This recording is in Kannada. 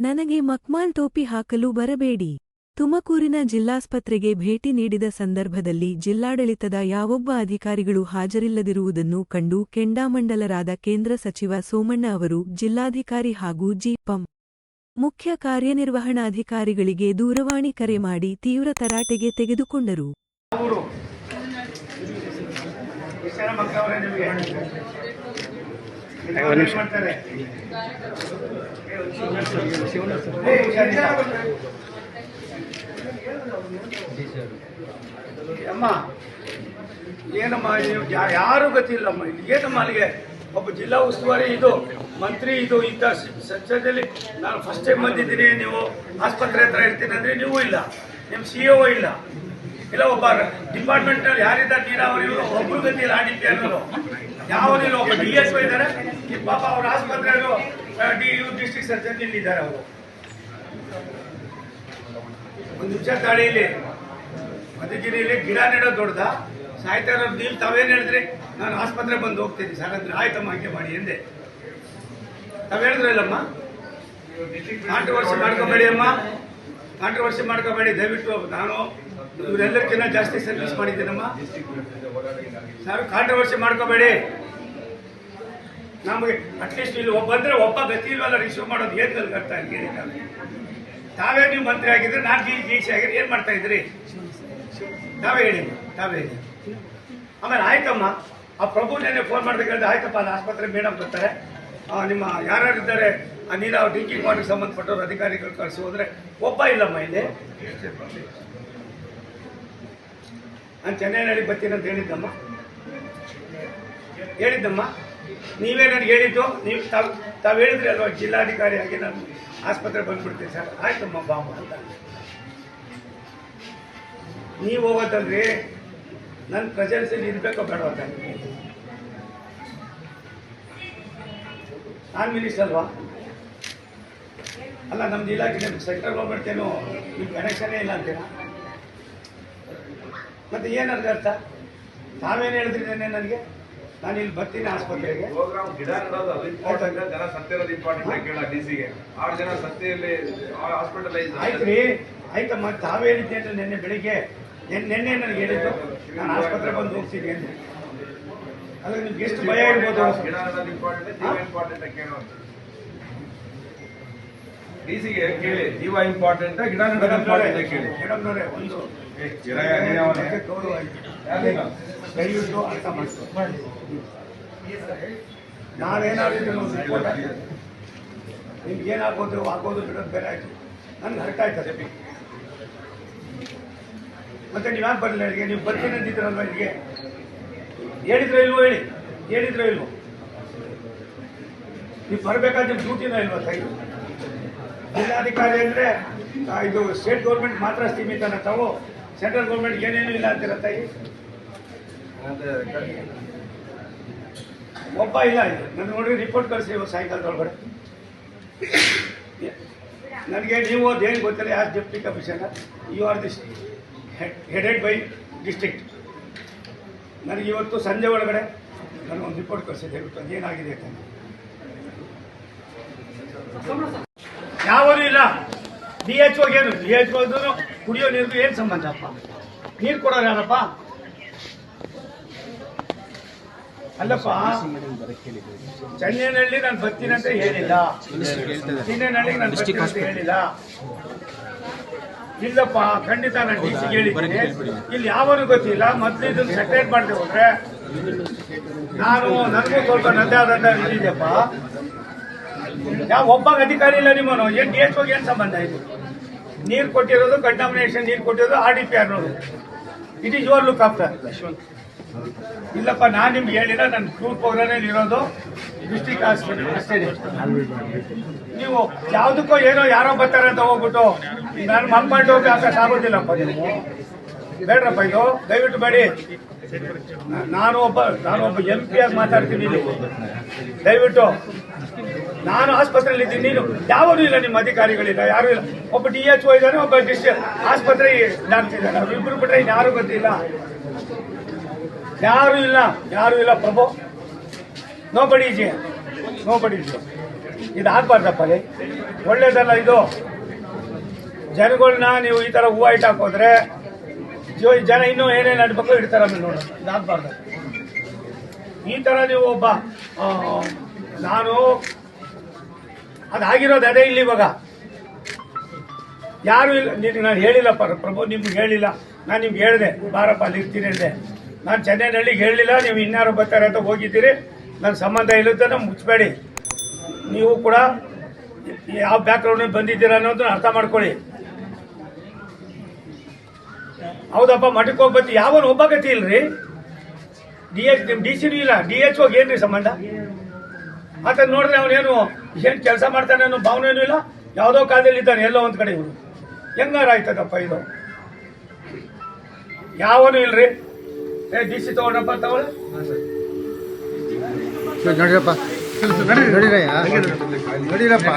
ನನಗೆ ಮಕ್ಮಾಲ್ ಟೋಪಿ ಹಾಕಲು ಬರಬೇಡಿ. ತುಮಕೂರಿನ ಜಿಲ್ಲಾಸ್ಪತ್ರೆಗೆ ಭೇಟಿ ನೀಡಿದ ಸಂದರ್ಭದಲ್ಲಿ ಜಿಲ್ಲಾಡಳಿತದ ಯಾವೊಬ್ಬ ಅಧಿಕಾರಿಗಳು ಹಾಜರಿಲ್ಲದಿರುವುದನ್ನು ಕಂಡು ಕೆಂಡಾಮಂಡಲರಾದ ಕೇಂದ್ರ ಸಚಿವ ಸೋಮಣ್ಣ ಅವರು ಜಿಲ್ಲಾಧಿಕಾರಿ ಹಾಗೂ ಜಿಪಂ ಮುಖ್ಯ ಕಾರ್ಯನಿರ್ವಹಣಾಧಿಕಾರಿಗಳಿಗೆ ದೂರವಾಣಿ ಕರೆ ಮಾಡಿ ತೀವ್ರ ತರಾಟೆಗೆ ತೆಗೆದುಕೊಂಡರು. ಅಮ್ಮ, ಏನಮ್ಮ ಯಾರು ಗೊತ್ತಿಲ್ಲಮ್ಮ ಏನಮ್ಮ ಅಲ್ಲಿಗೆ? ಒಬ್ಬ ಜಿಲ್ಲಾ ಉಸ್ತುವಾರಿ ಇದು, ಮಂತ್ರಿ ಇದು ಇದ್ದ ಸಂಸದಲ್ಲಿ ನಾನು ಫಸ್ಟ್ ಟೈಮ್ ಬಂದಿದ್ದೀನಿ. ನೀವು ಆಸ್ಪತ್ರೆ ಹತ್ರ ಇರ್ತೀನಿ ಅಂದ್ರೆ ನೀವು ಇಲ್ಲ. ನಿಮ್ಮ ಸಿ ಒ ಇಲ್ಲ. ಇಲ್ಲ, ಒಬ್ಬ ಡಿಪಾರ್ಟ್ಮೆಂಟ್ನಲ್ಲಿ ಯಾರಿದ್ದಾರೆ ನೀರಾವರಿ ಒಬ್ರು ಗತಿ ಇಲ್ಲ ಆಡಿದ್ದೆ ಅನ್ನೋರು. ಯಾವನಿಲ್ಲ ಒಬ್ಬ ಡಿ ಎಸ್ ಇದ್ದಾರೆ? ಈ ಪಾಪ ಅವ್ರ ಆಸ್ಪತ್ರೆಗೂ ಡಿ ಯು ಡಿಸ್ಟ್ರಿಕ್ಟ್ ಸರ್ಜನ್ ಇಲ್ಲಿದ್ದಾರೆ ಅವರು. ಒಂದು ನಿಮಿಷ ತಾಳಿ ಇಲ್ಲಿ. ಮಧುಗಿರಿಯಲ್ಲಿ ಗಿಡ ನೆಡೋದು ದೊಡ್ಡದ? ಸಾಯ್ತಾ ಇರೋದು ನೀವು ತಾವೇನು ಹೇಳಿದ್ರಿ ನಾನು ಆಸ್ಪತ್ರೆ ಬಂದು ಹೋಗ್ತೀನಿ. ಸರ್ ಅಂದ್ರೆ ಆಯ್ತಮ್ಮ ಹಂಗೆ ಮಾಡಿ ಎಂದೆ. ತಾವ್ ಹೇಳಿದ್ರಲ್ಲಮ್ಮ? ಕಾಂಟ್ರವರ್ಸಿ ಮಾಡ್ಕೋಬೇಡಿ ಅಮ್ಮ. ಕಾಂಟ್ರವರ್ಸಿ ಮಾಡ್ಕೋಬೇಡಿ. ದಯವಿಟ್ಟು ನಾನು ಇವರೆಲ್ಲಕ್ಕಿಂತ ಜಾಸ್ತಿ ಸರ್ವಿಸ್ ಮಾಡಿದ್ದೀನಮ್ಮ. ಸರ್ ಕಾಂಟ್ರವರ್ಸಿ ಮಾಡ್ಕೋಬೇಡಿ. ನಮಗೆ ಅಟ್ಲೀಸ್ಟ್ ಇಲ್ಲಿ ಒಬ್ಬ ಬಂದ್ರೆ ಒಬ್ಬ ಗತಿ ಇಲ್ವಲ್ಲ ರಿಸೀವ್ ಮಾಡೋದು ಏನ್ ಕಲ್ಕರ್ತಾ ಹೇಳಿ ತಾವೇ. ನೀವು ಮಂತ್ರಿ ಆಗಿದ್ರೆ ನಾನು ಜಿ ಜಿ ಸಿ ಆಗಿದ್ರೆ ಏನ್ ಮಾಡ್ತಾ ಇದ್ರಿ ತಾವೇ ಹೇಳಿ ತಾವೇ ಹೇಳಿ. ಆಮೇಲೆ ಆಯ್ತಮ್ಮ, ಆ ಪ್ರಭು ನೆನೆ ಫೋನ್ ಮಾಡ್ಬೇಕಂದ್ರೆ ಆಯ್ತಪ್ಪ ಅಲ್ಲಿ ಆಸ್ಪತ್ರೆ ಮೇಡಮ್ ಬರ್ತಾರೆ. ನಿಮ್ಮ ಯಾರ್ಯಾರಿದ್ದಾರೆ ಆ ನೀರಾವರಿ ಡ್ರಿಂಕಿಂಗ್ ವಾಟರ್ ಸಂಬಂಧಪಟ್ಟವ್ರು, ಅಧಿಕಾರಿಗಳು ಕಳಿಸಿ ಹೋದ್ರೆ ಒಬ್ಬ ಇಲ್ಲಮ್ಮ ಇಲ್ಲಿ. ನಾನು ಚೆನ್ನೈನಲ್ಲಿ ಬರ್ತೀನಿ ಅಂತ ಹೇಳಿದ್ದಮ್ಮ. ಹೇಳಿದ್ದಮ್ಮ. ನೀವೇ ನನಗೆ ಹೇಳಿದ್ದು, ನೀವು ತಾವು ತಾವು ಹೇಳಿದ್ರಿ ಅಲ್ವಾ ಜಿಲ್ಲಾಧಿಕಾರಿಯಾಗಿ ನಾನು ಆಸ್ಪತ್ರೆ ಬಂದ್ಬಿಡ್ತೀನಿ ಸರ್. ಆಯ್ತಮ್ಮ ಬಾಮ ಅಂತ. ನೀವು ಹೋಗೋದಂದ್ರೆ ನನ್ನ ಪ್ರೆಸೆನ್ಸಲ್ಲಿ ಇರಬೇಕೋ ಬೇಡ ಅಂತ. ನಾನು ಮಿನಿಸ್ಟರ್ ಅಲ್ವಾ? ಅಲ್ಲ, ನಮ್ದು ಇಲಾಖೆ ಸೆಂಟ್ರಲ್ ಗೌರ್ಮೆಂಟ್ ಏನು ಕನೆಕ್ಷನೇ ಇಲ್ಲ ಅಂತೀರಾ? ಮತ್ತೆ ಏನರ್ಥ ಅರ್ಥ? ತಾವೇನು ಹೇಳಿದ್ರಿ ನನಗೆ? ನಾನು ಇಲ್ಲಿ ಬರ್ತೀನಿ ಆಸ್ಪತ್ರೆಗೆ. ಪ್ರೋಗ್ರಾಮ್ ಗಿಡ ನೆಡೋದು ಅದು ಇಂಪಾರ್ಟೆಂಟ್ ಜನ ಸತ್ತಿರೋದು ಇಂಪಾರ್ಟೆಂಟ್ ಕೇಳ ಡಿಸಿಗೆ. ಆರು ಜನ ಸತ್ತಿಯಲ್ಲಿ ಹಾಸ್ಪಿಟಲೈಸ್ ಆಯ್ತ್ರಿ. ಆಯ್ತಮ್ಮ ತಾವೇ ಹೇಳಿದ್ದೆ ಅಂದ್ರೆ ನಿನ್ನೆ ಬೆಳಿಗ್ಗೆ ನಿನ್ನೆ ನನಗೆ ಹೇಳಿದ್ದು. ನಾನು ಆಸ್ಪತ್ರೆ ಬಂದು ಹೋಗ್ತೀನಿ ಅಂತ ಅದ್ರ ನಿಮ್ಗೆ ಎಷ್ಟು ಭಯ ಇರ್ಬೋದು? ಗಿಡ ನೆಡೋದು ಇಂಪಾರ್ಟೆಂಟ್ ಇಂಪಾರ್ಟೆಂಟ್ ಕೇಳೋ ಡಿ ಸಿಗೆ ಕೇಳಿ ಜೀವ ಇಂಪಾರ್ಟೆಂಟ್ ಗಿಡ ನೆಡೋದು ಇಂಪಾರ್ಟೆಂಟ್ ಕೇಳಿ. ಮೇಡಮ್ನವರೇ ಒಂದು ಏ, ಚಿರಾಯ ನೀನವನೇ. ಮತ್ತೆ ಗೌರವ ಇದೆ. ಯಾರಿಲ್ಲ? ದಯವಿಟ್ಟು ಅರ್ಥ ರಿಪೋರ್ಟ್ ಹಾಕಿದ್ರೆ ನಿಮ್ಗೆ ಏನಾಗ್ಬೋದು ಹಾಕೋದು ಬಿಡೋದು ಬೇರೆ ಆಯ್ತು. ನನ್ಗೆ ಹರ್ಟ್ ಆಯ್ತದೆ. ಮತ್ತೆ ನೀವು ಯಾಕೆ ಬರಲಿಲ್ಲ ಇಲ್ಲಿಗೆ? ನೀವು ಬರ್ತೀನಿ ಅಂತಿದ್ರಲ್ವ ಇಲ್ಲಿಗೆ? ಹೇಳಿದ್ರೆ ಇಲ್ವೋ ಹೇಳಿ? ಹೇಳಿದ್ರೆ ಇಲ್ವೋ? ನೀವು ಬರಬೇಕಾದ್ರೆ ಡ್ಯೂಟಿನ ಇಲ್ವಾ ಸೈ ಜಿಲ್ಲಾಧಿಕಾರಿ ಅಂದ್ರೆ ಇದು ಸ್ಟೇಟ್ ಗೌರ್ಮೆಂಟ್ ಮಾತ್ರ ಸೀಮಿತನ ತಾವು. ಸೆಂಟ್ರಲ್ ಗೌರ್ಮೆಂಟ್ ಏನೇನು ಇಲ್ಲ ಅಂತೀರ ತಾಯಿ? ಒಬ್ಬ ಇಲ್ಲ ನನ್ನ ನೋಡಿ ರಿಪೋರ್ಟ್ ಕಳಿಸಿ ಇವತ್ತು ಸಾಯಂಕಾಲದೊಳಗಡೆ. ನನಗೆ ನೀವು ಅದೇನು ಗೊತ್ತಿಲ್ಲ, ಯಾರು deputy commissioner? You are this headed by district ನನಗೆ ಇವತ್ತು ಸಂಜೆ ಒಳಗಡೆ ನನಗೊಂದು ರಿಪೋರ್ಟ್ ಕಳಿಸಿದ್ದೆ ಇವತ್ತು ಅದೇನಾಗಿದೆ ಅಂತ. ಯಾವನು ಇಲ್ಲ. ಡಿ ಎಚ್ ಏನು? ಡಿ ಎಚ್ ಕುಡಿಯೋ ನೀರಿಗೂ ಏನು ಸಂಬಂಧಪ್ಪ ನೀರು ಕೊಡೋರು ಯಾರಪ್ಪ? ಅಲ್ಲಪ್ಪ ಚೆನ್ನೈನಲ್ಲಿ ನಾನು ಬರ್ತೀನಿ ಅಂತ ಹೇಳಿಲ್ಲ. ಚೆನ್ನೈನಲ್ಲಿ ನಾನು ಬರ್ತೀನಿ ಅಂತ ಹೇಳಿಲ್ಲ. ಇಲ್ಲಪ್ಪ ಖಂಡಿತ ನಾನು ಡಿ ಸಿಗೆ ಹೇಳಿದ್ದೀನಿ. ಇಲ್ಲಿ ಯಾವನು ಗೊತ್ತಿಲ್ಲ. ಮೊದಲು ಇದನ್ನು ಸೆಟರೇಟ್ ಮಾಡದೆ ಹೋದ್ರೆ ನಾನು ನನಗೂ ಸ್ವಲ್ಪ ನದ್ದೆ ಆದಂತ ಇದಿದೆಯಪ್ಪ ಯಾವ ಒಬ್ಬ ಅಧಿಕಾರಿ ಇಲ್ಲ ನಿಮ್ಮನು ಏನ್ ಡಿ ಎಚ್ ಏನ್ ಸಂಬಂಧ ಇದು? ನೀರು ಕೊಟ್ಟಿರೋದು ಕಂಟಾಮಿನೇಷನ್ ನೀರು ಕೊಟ್ಟಿರೋದು ಆರ್ ಡಿ ಪಿ ಅನ್ನೋದು it is your look after ಇಲ್ಲಪ್ಪ, ನಾನು ನಿಮ್ಗೆ ಹೇಳಿಲ್ಲ ನನ್ನ ಟೂರ್ ಪ್ರೋಗ್ರಾಮಲ್ಲಿ ಇರೋದು ಡಿಸ್ಟಿಕ್ ಹಾಸ್ಪಿಟಲ್ ಅಷ್ಟೇ ನೀವು ಯಾವುದಕ್ಕೋ ಏನೋ ಯಾರೋ ಬರ್ತಾರೆ ಅಂತ ಹೋಗ್ಬಿಟ್ಟು, ನಾನು ಮಂಪಾಂಡು ಹೋಗಿ ಆಗೋದಿಲ್ಲಪ್ಪ. ನೀವು ಬೇಡ್ರಪ್ಪ ಇದು, ದಯವಿಟ್ಟು ಬೇಡಿ. ನಾನು ಒಬ್ಬ ನಾನು ಒಬ್ಬ ಎಂ ಪಿ ಆಗಿ ಮಾತಾಡ್ತೀನಿ ದಯವಿಟ್ಟು. ನಾನು ಆಸ್ಪತ್ರೆಯಲ್ಲಿ ಇದ್ದೀನಿ. ನೀನು ಯಾವನು ಇಲ್ಲ ನಿಮ್ಮ ಅಧಿಕಾರಿಗಳಿಲ್ಲ ಯಾರು ಇಲ್ಲ. ಒಬ್ಬ ಡಿ ಎಚ್ ಓ ಇದ್ದಾನೆ, ಒಬ್ಬ ಡಿಸ್ಟ್ರಿಕ್ಟ್ ಆಸ್ಪತ್ರೆ ಡಾಕ್ಟರ್ ಇಬ್ಬರು ಬಿಟ್ರೆ ಯಾರು ಗೊತ್ತಿಲ್ಲ. ಯಾರು ಇಲ್ಲ ಯಾರು ಇಲ್ಲ Prabhu. Nobody ji nobody ji ಇದು ಆಗ್ಬಾರ್ದಪ್ಪ. ಒಳ್ಳೇದಲ್ಲ ಇದು. ಜನಗಳನ್ನ ನೀವು ಈ ತರ ಹೂವು ಇಟ್ಟು ಹಾಕೋದ್ರೆ ಜೋ- ಜನ ಇನ್ನೂ ಏನೇನು ಅಡ್ಬೇಕು ಇಡ್ತಾರ ಆಮೇಲೆ ನೋಡೋಣ ಈ ತರ ನೀವು ಒಬ್ಬ ನಾನು ಅದಾಗಿರೋದು ಅದೇ ಇಲ್ಲಿ ಇವಾಗ. ಯಾರು ಇಲ್ಲ ನಿನಗೆ ನಾನು ಹೇಳಿಲ್ಲ ಪರ ಪ್ರಭು, ನಿಮ್ಗೆ ಹೇಳಿಲ್ಲ. ನಾನು ನಿಮ್ಗೆ ಹೇಳಿದೆ, ಬಾರಪ್ಪ, ಅಲ್ಲಿ ಇರ್ತೀನಿ ಅಂದೆ. ನಾನು ಚೆನ್ನೈನಹಳ್ಳಿಗೆ ಹೇಳಿಲ್ಲ, ನೀವು ಇನ್ಯಾರು ಬರ್ತಾರೆ ಅಂತ ಹೋಗಿದ್ದೀರಿ. ನನ್ನ ಸಂಬಂಧ ಇಲ್ಲದನ್ನ ಮುಚ್ಚಬೇಡಿ ನೀವು ಕೂಡ ಯಾವ ಬ್ಯಾಕ್ಗ್ರೌಂಡ್ ಬಂದಿದ್ದೀರ ಅನ್ನೋದನ್ನ ಅರ್ಥ ಮಾಡ್ಕೊಳ್ಳಿ. ಹೌದಪ್ಪ, ಮಠಕ್ಕೆ ಹೋಗ್ಬತ್ತಿ. ಯಾವನು ಒಬ್ಬ ಗತಿ ಇಲ್ರಿ? ಡಿ ಎಚ್ ಡಿ ಸಿನೂ ಇಲ್ಲ. ಡಿ ಎಚ್ ಹೋಗಿ ಏನ್ರಿ ಸಂಬಂಧ? ಆತ ನೋಡಿದ್ರೆ ಅವನೇನು ಏನ್ ಕೆಲಸ ಮಾಡ್ತಾನೆ ಅನ್ನೋ ಭಾವನೆನೂ ಇಲ್ಲ. ಯಾವುದೋ ಕಾಲದಲ್ಲಿ ಇದ್ದಾನೆ, ಎಲ್ಲೋ ಒಂದ್ ಕಡೆ ಇವನು. ಹೆಂಗಾರ ಆಯ್ತದಪ್ಪ ಇದು? ಯಾವನು ಇಲ್ರಿ? ಏ ಡಿ ಸಿ ತಗೊಂಡಪ್ಪ ತಗೊಳ್ಳಿ ನೋಡಿರಪ್ಪ. ನೋಡಿರಪ್ಪ.